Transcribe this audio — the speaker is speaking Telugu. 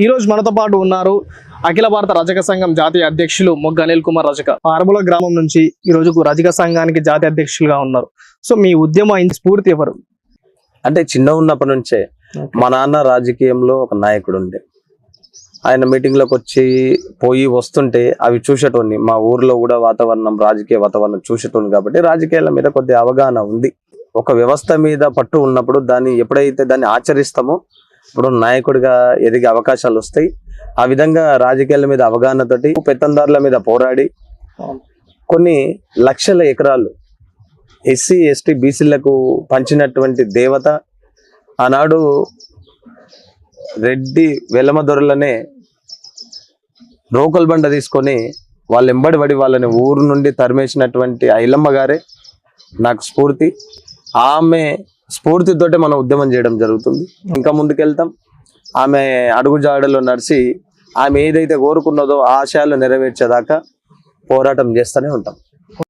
ఈ రోజు మనతో పాటు ఉన్నారు అఖిల భారత రజక సంఘం జాతీయ అధ్యక్షులు మొగ్గ అనిల్ కుమార్ రజక. ఆరముల గ్రామం నుంచి ఈ రోజుకు రజక సంఘానికి జాతీయ అధ్యక్షులుగా ఉన్నారు. సో మీ ఉద్యమ స్ఫూర్తి ఎవరు? అంటే చిన్న ఉన్నప్పటి నుంచే మా నాన్న రాజకీయంలో ఒక నాయకుడు ఉండే. ఆయన మీటింగ్లోకి వచ్చి పోయి వస్తుంటే అవి చూసేటోని మా ఊర్లో కూడా వాతావరణం రాజకీయ వాతావరణం చూసేటోని కాబట్టి రాజకీయాల మీద కొద్ది అవగాహన ఉంది. ఒక వ్యవస్థ మీద పట్టు ఉన్నప్పుడు దాన్ని ఎప్పుడైతే దాన్ని ఆచరిస్తామో ఇప్పుడు నాయకుడిగా ఎదిగే అవకాశాలు వస్తాయి. ఆ విధంగా రాజకీయాల మీద అవగాహనతోటి పెత్తందారుల మీద పోరాడి కొన్ని లక్షల ఎకరాలు ఎస్సీ ఎస్టీ బీసీలకు పంచినటువంటి దేవత ఆనాడు రెడ్డి వెలమదొరలనే రోకల్ బండ తీసుకొని వాళ్ళు ఎంబడి పడి వాళ్ళని ఊరు నుండి తరిమేసినటువంటి ఐలమ్మ గారే. నాకు స్ఫూర్తి. ఆమె స్ఫూర్తితోటే మనం ఉద్యమం చేయడం జరుగుతుంది. ఇంకా ముందుకెళ్తాం. ఆమె అడుగుజాడలో నడిచి ఆమె ఏదైతే కోరుకున్నదో ఆ ఆశయాలు నెరవేర్చేదాకా పోరాటం చేస్తూనే ఉంటాం.